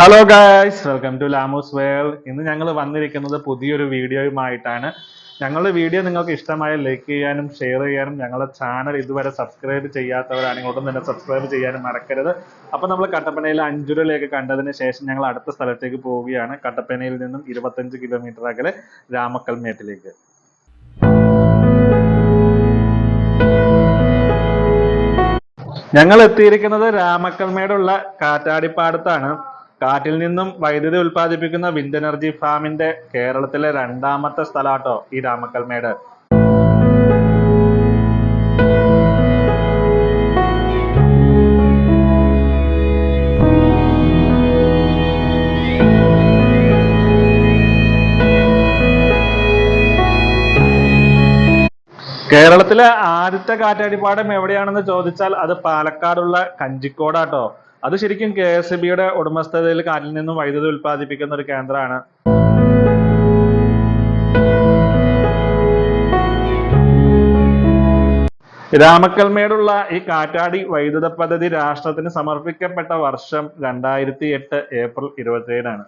Hello guys welcome to Lamo's world ഇന്ന് ഞങ്ങൾ വന്നിരിക്കുന്നത് പുതിയൊരു വീഡിയോയുമായിട്ടാണ്. ഞങ്ങളുടെ വീഡിയോ നിങ്ങൾക്ക് ഇഷ്ടമായ ലൈക്ക് ചെയ്യാനും ഷെയർ ചെയ്യാനും ഞങ്ങളുടെ ചാനൽ ഇതുവരെ സബ്സ്ക്രൈബ് ചെയ്യാത്തവരാണെങ്കിൽ ഉടൻ തന്നെ സബ്സ്ക്രൈബ് ചെയ്യാനും മറക്കരുത്. അപ്പോൾ നമ്മൾ കട്ടപ്പനയിൽ അഞ്ചുരയിലേക്ക് കണ്ടതിന് ശേഷം ഞങ്ങൾ അടുത്ത സ്ഥലത്തേക്ക് പോവുകയാണ്. കട്ടപ്പനയിൽ നിന്നും ഇരുപത്തഞ്ച് കിലോമീറ്റർ അകലെ രാമക്കൽമേട്ടിലേക്ക്. ഞങ്ങൾ എത്തിയിരിക്കുന്നത് രാമക്കൽമേടുള്ള കാറ്റാടിപ്പാടത്താണ്. കാറ്റിൽ നിന്നും വൈദ്യുതി ഉൽപ്പാദിപ്പിക്കുന്ന വിൻഡ് എനർജി ഫാമിന്റെ കേരളത്തിലെ രണ്ടാമത്തെ സ്ഥലാട്ടോ ഈ രാമക്കൽമേട്. കേരളത്തിലെ ആദ്യത്തെ കാറ്റാടിപ്പാടം എവിടെയാണെന്ന് ചോദിച്ചാൽ അത് പാലക്കാടുള്ള കഞ്ചിക്കോടാട്ടോ. അത് ശരിക്കും കെ എസ് ബിയുടെ ഉടമസ്ഥതയിൽ കാറ്റിൽ നിന്നും വൈദ്യുതി ഉൽപ്പാദിപ്പിക്കുന്ന ഒരു കേന്ദ്രമാണ്. രാമക്കൽമേടുള്ള ഈ കാറ്റാടി വൈദ്യുത പദ്ധതി രാഷ്ട്രത്തിന് സമർപ്പിക്കപ്പെട്ട വർഷം രണ്ടായിരത്തി എട്ട് ഏപ്രിൽ ഇരുപത്തിയേഴാണ്.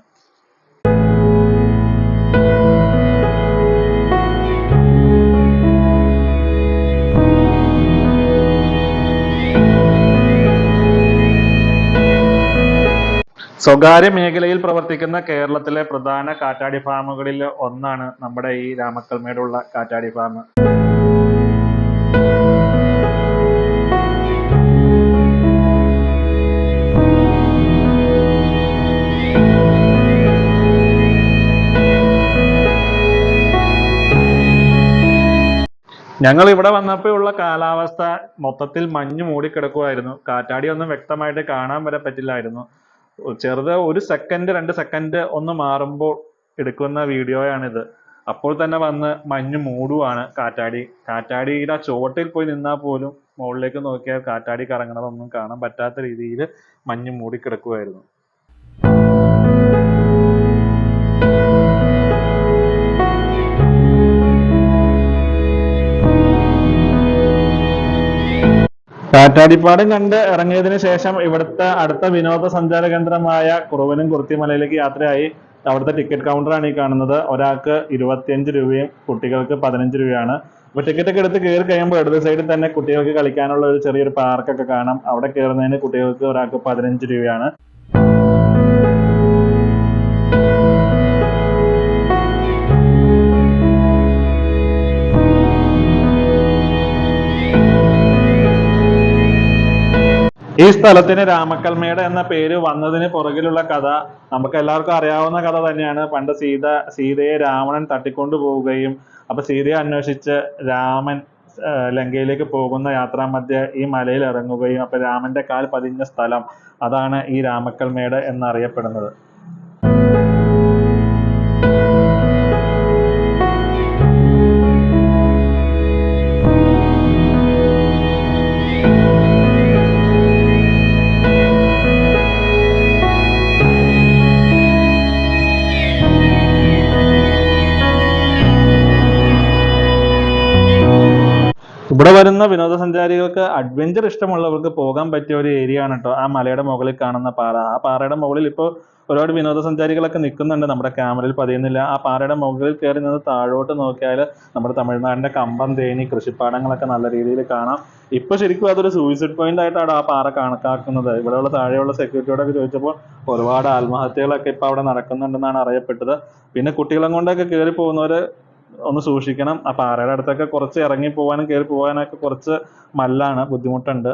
സ്വകാര്യ മേഖലയിൽ പ്രവർത്തിക്കുന്ന കേരളത്തിലെ പ്രധാന കാറ്റാടി ഫാമുകളിൽ ഒന്നാണ് നമ്മുടെ ഈ രാമക്കൽമേടുള്ള കാറ്റാടി ഫാം. ഞങ്ങൾ ഇവിടെ വന്നപ്പോഴുള്ള കാലാവസ്ഥ മൊത്തത്തിൽ മഞ്ഞ് മൂടിക്കിടക്കുമായിരുന്നു കാറ്റാടി ഒന്നും വ്യക്തമായിട്ട് കാണാൻ വരെ പറ്റില്ലായിരുന്നു. ചെറുത് ഒരു സെക്കൻഡ് രണ്ട് സെക്കൻഡ് ഒന്ന് മാറുമ്പോൾ എടുക്കുന്ന വീഡിയോയാണിത്. അപ്പോൾ തന്നെ വന്ന് മഞ്ഞ് മൂടുവാണ് കാറ്റാടി. കാറ്റാടിയുടെ ആ ചുവട്ടിൽ പോയി നിന്നാൽ പോലും മുകളിലേക്ക് നോക്കിയാൽ കാറ്റാടി കറങ്ങണതൊന്നും കാണാൻ പറ്റാത്ത രീതിയിൽ മഞ്ഞ് മൂടിക്കിടക്കുമായിരുന്നു കാറ്റാടിപ്പാടം കണ്ട് ഇറങ്ങിയതിനു ശേഷം ഇവിടുത്തെ അടുത്ത വിനോദസഞ്ചാര കേന്ദ്രമായ കുറുവനും കുർത്തിമലയിലേക്ക് യാത്രയായി. അവിടുത്തെ ടിക്കറ്റ് കൗണ്ടറാണ് ഈ കാണുന്നത്. ഒരാൾക്ക് ഇരുപത്തിയഞ്ച് രൂപയും കുട്ടികൾക്ക് പതിനഞ്ച് രൂപയാണ്. അപ്പൊ ടിക്കറ്റ് ഒക്കെ എടുത്ത് കയറി കഴിയുമ്പോൾ ഇടത് സൈഡിൽ തന്നെ കുട്ടികൾക്ക് കളിക്കാനുള്ള ഒരു ചെറിയൊരു പാർക്കൊക്കെ കാണാം. അവിടെ കയറുന്നതിന് കുട്ടികൾക്ക് ഒരാൾക്ക് പതിനഞ്ച് രൂപയാണ്. ഈ സ്ഥലത്തിന് രാമക്കൽമേട് എന്ന പേര് വന്നതിന് പുറകിലുള്ള കഥ നമുക്ക് എല്ലാവർക്കും അറിയാവുന്ന കഥ തന്നെയാണ്. പണ്ട് സീത സീതയെ രാവണൻ തട്ടിക്കൊണ്ടു പോവുകയും അപ്പൊ സീതയെ അന്വേഷിച്ച് രാമൻ ലങ്കയിലേക്ക് പോകുന്ന യാത്രാമധ്യേ ഈ മലയിൽ ഇറങ്ങുകയും അപ്പൊ രാമന്റെ കാൽ പതിഞ്ഞ സ്ഥലം അതാണ് ഈ രാമക്കൽമേട് എന്നറിയപ്പെടുന്നത്. വരുന്ന വിനോദസഞ്ചാരികൾക്ക് അഡ്വഞ്ചർ ഇഷ്ടമുള്ളവർക്ക് പോകാൻ പറ്റിയ ഒരു ഏരിയ ആണ് കേട്ടോ ആ മലയുടെ മുകളിൽ കാണുന്ന പാറ. ആ പാറയുടെ മുകളിൽ ഇപ്പോൾ ഒരുപാട് വിനോദസഞ്ചാരികളൊക്കെ നിൽക്കുന്നുണ്ട്. നമ്മുടെ ക്യാമറയിൽ പതിയുന്നില്ല. ആ പാറയുടെ മുകളിൽ കയറി നിന്ന് താഴോട്ട് നോക്കിയാൽ നമ്മുടെ തമിഴ്നാടിന്റെ കമ്പം തേനി കൃഷിപ്പാടങ്ങളൊക്കെ നല്ല രീതിയിൽ കാണാം. ഇപ്പൊ ശരിക്കും അതൊരു സൂയിസൈഡ് പോയിന്റ് ആയിട്ടാണ് ആ പാറ കണക്കാക്കുന്നത്. ഇവിടെയുള്ള താഴെയുള്ള സെക്യൂരിറ്റിയോടൊക്കെ ചോദിച്ചപ്പോൾ ഒരുപാട് ആത്മഹത്യകളൊക്കെ ഇപ്പൊ അവിടെ നടക്കുന്നുണ്ടെന്നാണ് അറിയപ്പെട്ടത്. പിന്നെ കുട്ടികളെ കൊണ്ടൊക്കെ കയറി പോകുന്നവര് ഒന്ന് സൂക്ഷിക്കണം. ആ പാറയുടെ അടുത്തൊക്കെ കുറച്ച് ഇറങ്ങി പോകാനും കയറി പോകാനൊക്കെ കുറച്ച് മല്ലാണ് ബുദ്ധിമുട്ടുണ്ട്.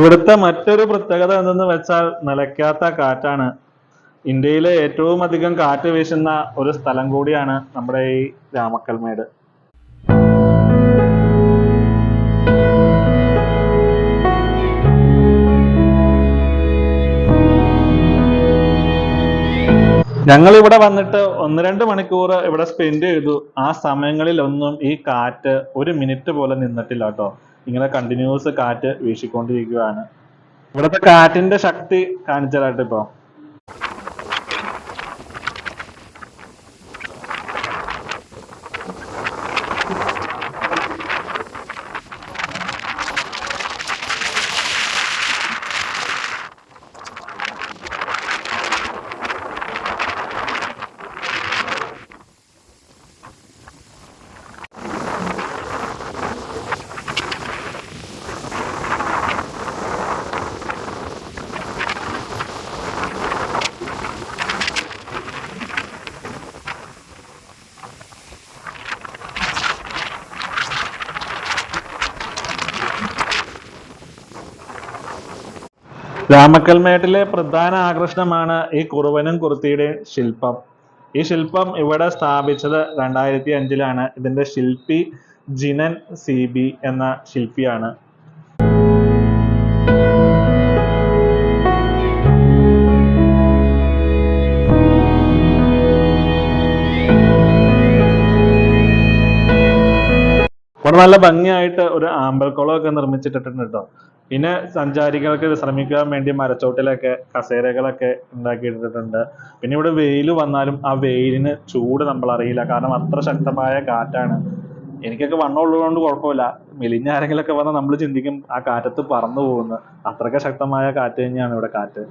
ഇവിടുത്തെ മറ്റൊരു പ്രത്യേകത എന്തെന്ന് വെച്ചാൽ നിലയ്ക്കാത്ത കാറ്റാണ്. ഇന്ത്യയിലെ ഏറ്റവും അധികം കാറ്റ് വീശുന്ന ഒരു സ്ഥലം കൂടിയാണ് നമ്മുടെ ഈ രാമക്കൽമേട്. ഞങ്ങൾ ഇവിടെ വന്നിട്ട് ഒന്ന് രണ്ട് മണിക്കൂർ ഇവിടെ സ്പെൻഡ് ചെയ്തു. ആ സമയങ്ങളിലൊന്നും ഈ കാറ്റ് ഒരു മിനിറ്റ് പോലും നിന്നിട്ടില്ല കേട്ടോ. ഇങ്ങനെ കണ്ടിന്യൂസ് കാറ്റ് വീശിക്കൊണ്ടിരിക്കുകയാണ്. ഇവിടുത്തെ കാറ്റിന്റെ ശക്തി കാണിച്ചതായിട്ട് ഇപ്പൊ രാമക്കൽമേട്ടിലെ പ്രധാന ആകർഷണമാണ് ഈ കുറുവനും കുർത്തിയുടെയും ശില്പം. ഈ ശില്പം ഇവിടെ സ്ഥാപിച്ചത് രണ്ടായിരത്തി അഞ്ചിലാണ് ഇതിന്റെ ശില്പി ജിനൻ സി ബി എന്ന ശില്പിയാണ്. ഇവിടെ നല്ല ഭംഗിയായിട്ട് ഒരു ആമ്പൽക്കുളമൊക്കെ നിർമ്മിച്ചിട്ടിട്ടുണ്ട് കേട്ടോ. പിന്നെ സഞ്ചാരികൾക്ക് വിശ്രമിക്കാൻ വേണ്ടി മരച്ചോട്ടിലൊക്കെ കസേരകളൊക്കെ ഉണ്ടാക്കിയിട്ടിട്ടുണ്ട്. പിന്നെ ഇവിടെ വെയിൽ വന്നാലും ആ വെയിലിന് ചൂട് നമ്മൾ അറിയില്ല കാരണം അത്ര ശക്തമായ കാറ്റാണ്. എനിക്കൊക്കെ വണ്ണം ഉള്ളതുകൊണ്ട് കുഴപ്പമില്ല. മെലിഞ്ഞ ആരെങ്കിലൊക്കെ വന്നാൽ നമ്മൾ ചിന്തിക്കും ആ കാറ്റത്ത് പറന്നു പോകുന്നു. അത്രയ്ക്ക് ശക്തമായ കാറ്റ് തന്നെയാണ് ഇവിടെ കാറ്റ്.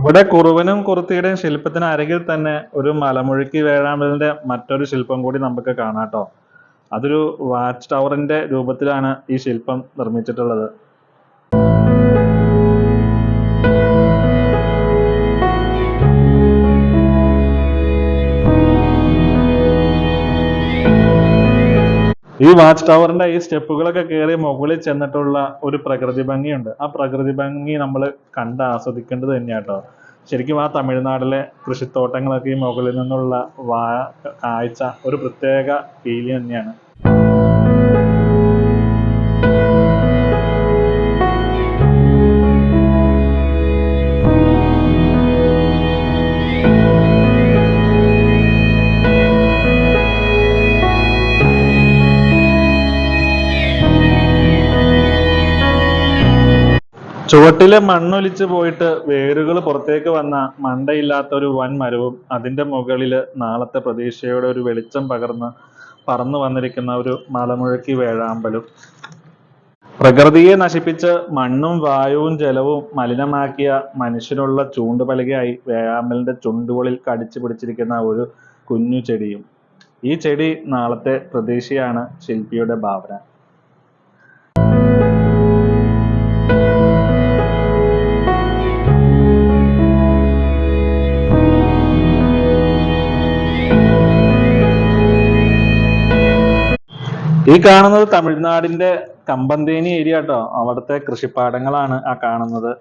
ഇവിടെ കുറുവനും കുറുത്തിയുടെയും ശില്പത്തിന് അരികിൽ തന്നെ ഒരു മലമുഴുക്കി വേഴാമ്പലിന്റെ മറ്റൊരു ശില്പം കൂടി നമുക്ക് കാണാട്ടോ അതൊരു വാച്ച് ടവറിന്റെ രൂപത്തിലാണ് ഈ ശില്പം നിർമ്മിച്ചിട്ടുള്ളത്. ഈ വാച്ച് ടവറിന്റെ ഈ സ്റ്റെപ്പുകളൊക്കെ കയറി മുകളിൽ ചെന്നിട്ടുള്ള ഒരു പ്രകൃതി ഭംഗിയുണ്ട്. ആ പ്രകൃതി ഭംഗി നമ്മൾ കണ്ട് ആസ്വദിക്കേണ്ടത് തന്നെയാട്ടോ. ശരിക്കും ആ തമിഴ്നാട്ടിലെ കൃഷിത്തോട്ടങ്ങളൊക്കെ ഈ മുകളിൽ നിന്നുള്ള വാ കാഴ്ച ഒരു പ്രത്യേക ഫീലിംഗ് തന്നെയാണ്. ചുവട്ടിലെ മണ്ണൊലിച്ച് പോയിട്ട് വേരുകൾ പുറത്തേക്ക് വന്ന മണ്ടയില്ലാത്ത ഒരു വൻ മരവും അതിന്റെ മുകളിൽ നാളത്തെ പ്രതീക്ഷയുടെ ഒരു വെളിച്ചം പകർന്ന് പറന്നു വന്നിരിക്കുന്ന ഒരു മലമുഴക്കി വേഴാമ്പലും. പ്രകൃതിയെ നശിപ്പിച്ച് മണ്ണും വായുവും ജലവും മലിനമാക്കിയ മനുഷ്യനുള്ള ചൂണ്ടുപലകയായി വേഴാമ്പലിന്റെ ചുണ്ടുകളിൽ കടിച്ചു പിടിച്ചിരിക്കുന്ന ഒരു കുഞ്ഞു ചെടിയും. ഈ ചെടി നാളത്തെ പ്രതീക്ഷയാണ് ശില്പിയുടെ ഭാവന. ഈ കാണുന്നത് തമിഴ്നാടിന്റെ കമ്പന്തേനി ഏരിയ കേട്ടോ. അവിടുത്തെ കൃഷിപ്പാടങ്ങളാണ് ആ കാണുന്നത്.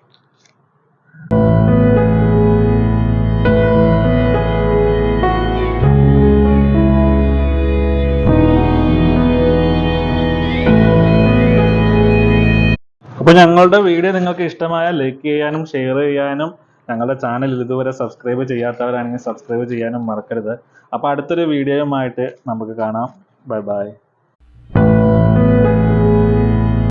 അപ്പൊ ഞങ്ങളുടെ വീഡിയോ നിങ്ങൾക്ക് ഇഷ്ടമായ ലൈക്ക് ചെയ്യാനും ഷെയർ ചെയ്യാനും ഞങ്ങളുടെ ചാനൽ ഇതുവരെ സബ്സ്ക്രൈബ് ചെയ്യാത്തവരാണെങ്കിൽ സബ്സ്ക്രൈബ് ചെയ്യാനും മറക്കരുത്. അപ്പൊ അടുത്തൊരു വീഡിയോയുമായിട്ട് നമുക്ക് കാണാം. Bye bye Thank you.